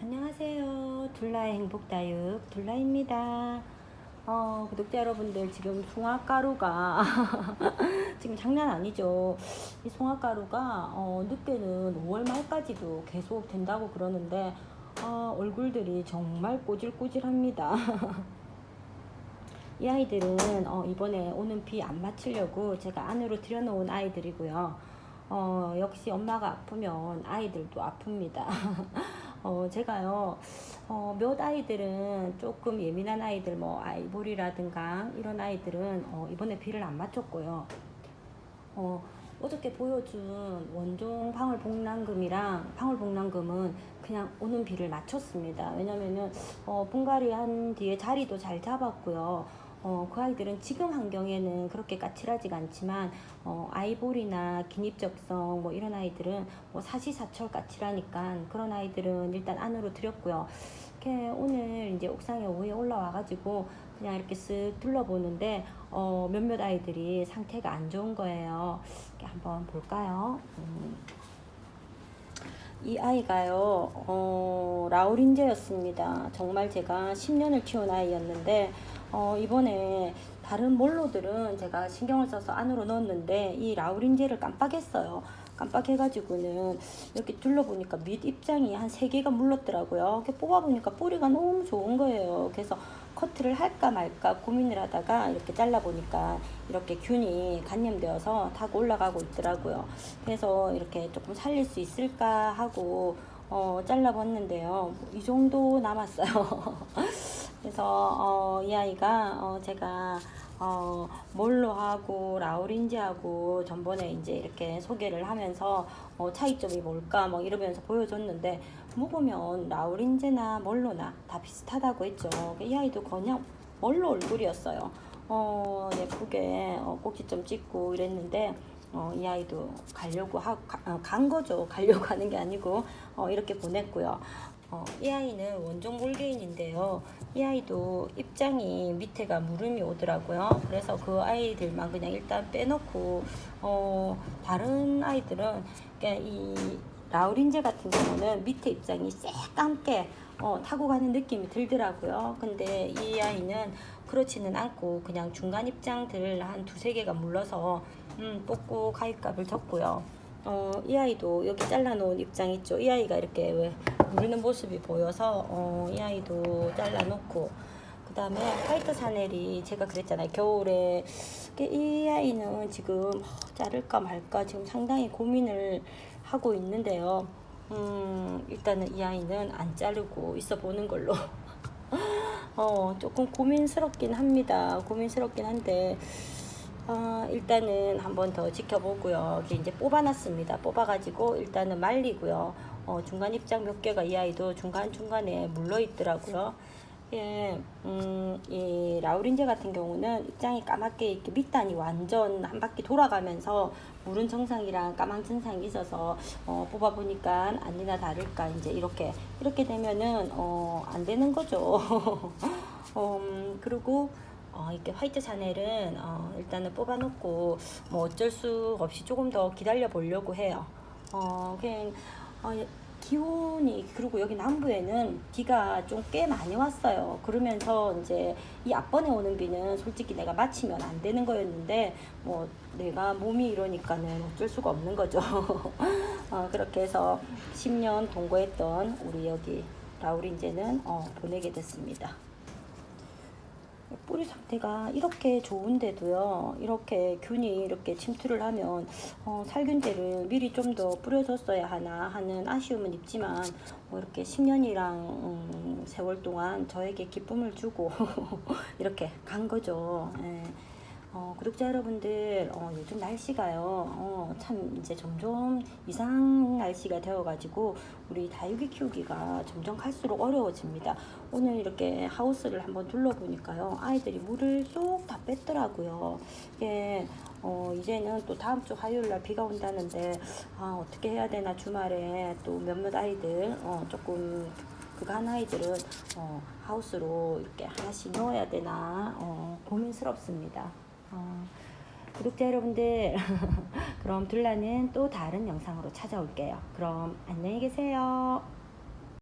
안녕하세요. 둘라의 행복 다육 둘라입니다. 어, 구독자 여러분들 지금 송화가루가 지금 장난 아니죠. 이 송화가루가 어, 늦게는 5월 말까지도 계속 된다고 그러는데 어, 얼굴들이 정말 꼬질꼬질합니다. 이 아이들은 어, 이번에 오는 비 안 맞추려고 제가 안으로 들여놓은 아이들이고요. 어, 역시 엄마가 아프면 아이들도 아픕니다. 어, 제가요, 어, 몇 아이들은 조금 예민한 아이들, 뭐, 아이보리라든가 이런 아이들은 어, 이번에 비를 안 맞췄고요. 어, 어저께 보여준 원종 방울복랑금이랑 방울복랑금은 그냥 오는 비를 맞췄습니다. 왜냐면은, 어, 분갈이 한 뒤에 자리도 잘 잡았고요. 어, 그 아이들은 지금 환경에는 그렇게 까칠하지가 않지만, 어, 아이보리나 긴입적성 뭐 이런 아이들은 뭐 사시사철 까칠하니까 그런 아이들은 일단 안으로 들였고요. 이렇게 오늘 이제 옥상에 오후에 올라와가지고 그냥 이렇게 쓱 둘러보는데, 어, 몇몇 아이들이 상태가 안 좋은 거예요. 이렇게 한번 볼까요? 음. 이 아이가요, 어, 라우린제였습니다. 정말 제가 10년을 키운 아이였는데, 어, 이번에 다른 몰로들은 제가 신경을 써서 안으로 넣었는데, 이 라우린제를 깜빡했어요. 깜빡해가지고는 이렇게 둘러보니까 밑 입장이 한세 개가 물렀더라고요. 이렇게 뽑아보니까 뿌리가 너무 좋은 거예요. 그래서 커트를 할까 말까 고민을 하다가 이렇게 잘라보니까 이렇게 균이 간염되어서 타고 올라가고 있더라고요. 그래서 이렇게 조금 살릴 수 있을까 하고 어, 잘라봤는데요. 이 정도 남았어요. 그래서 어, 이 아이가 어, 제가 어, 몰로하고 라우린지하고 전번에 이제 이렇게 소개를 하면서 어, 차이점이 뭘까 뭐 이러면서 보여줬는데 먹으면 라우린제나 몰로나 다 비슷하다고 했죠. 이 아이도 그냥 몰로 얼굴이었어요. 어, 예쁘게 어, 꼭지점 찍고 이랬는데 어, 이 아이도 가려고 하, 가, 어, 간 거죠. 가려고 하는 게 아니고 어, 이렇게 보냈고요. 어, 이 아이는 원종 골개인인데요. 이 아이도 입장이 밑에가 무름이 오더라고요. 그래서 그 아이들만 그냥 일단 빼놓고 어, 다른 아이들은 그냥 이 라우린제 같은 경우는 밑에 입장이 새까맣게 어, 타고 가는 느낌이 들더라고요. 근데 이 아이는 그렇지는 않고 그냥 중간 입장들 한 두세 개가 물러서 음, 뽑고 가입값을 줬고요. 어, 이 아이도 여기 잘라놓은 입장 있죠. 이 아이가 이렇게 왜 물는 모습이 보여서 어, 이 아이도 잘라놓고 그 다음에 화이트 사넬이 제가 그랬잖아요. 겨울에 이 아이는 지금 어, 자를까 말까 지금 상당히 고민을 하고 있는데요. 음, 일단은 이 아이는 안 자르고 있어 보는 걸로. 어, 조금 고민스럽긴 합니다. 고민스럽긴 한데, 어, 일단은 한번 더 지켜보고요. 이제 뽑아놨습니다. 뽑아가지고 일단은 말리고요. 어, 중간 입장 몇 개가 이 아이도 중간중간에 물러 있더라고요. 예, 음, 이 라우린제 같은 경우는 입장이 까맣게 이렇게 밑단이 완전 한 바퀴 돌아가면서 물은 정상이랑 까만 증상이 있어서 어, 뽑아보니까 아니나 다를까 이제 이렇게 이렇게 되면은 어, 안 되는 거죠. 음, 그리고 어, 이렇게 화이트 샤넬은 어, 일단은 뽑아놓고 뭐 어쩔 수 없이 조금 더 기다려 보려고 해요. 어, 그냥 어, 기온이 그리고 여기 남부에는 비가 좀 꽤 많이 왔어요. 그러면서 이제 이 앞번에 오는 비는 솔직히 내가 맞히면 안 되는 거였는데 뭐 내가 몸이 이러니까는 어쩔 수가 없는 거죠. 어, 그렇게 해서 10년 동거했던 우리 여기 라우린제는 어, 보내게 됐습니다. 뿌리 상태가 이렇게 좋은데도요, 이렇게 균이 이렇게 침투를 하면, 어, 살균제를 미리 좀 더 뿌려줬어야 하나 하는 아쉬움은 있지만, 뭐 이렇게 10년이랑, 음, 세월 동안 저에게 기쁨을 주고, 이렇게 간 거죠. 예. 어, 구독자 여러분들, 어, 요즘 날씨가요, 어, 참 이제 점점 이상 날씨가 되어가지고, 우리 다육이 키우기가 점점 갈수록 어려워집니다. 오늘 이렇게 하우스를 한번 둘러보니까요, 아이들이 물을 쏙 다 뺐더라고요. 이게, 어, 이제는 또 다음 주 화요일 날 비가 온다는데, 아, 어떻게 해야 되나 주말에 또 몇몇 아이들, 어, 조금, 한 아이들은, 어, 하우스로 이렇게 하나씩 넣어야 되나, 어, 고민스럽습니다. 어, 구독자 여러분들, 그럼 둘라는 또 다른 영상으로 찾아올게요. 그럼 안녕히 계세요.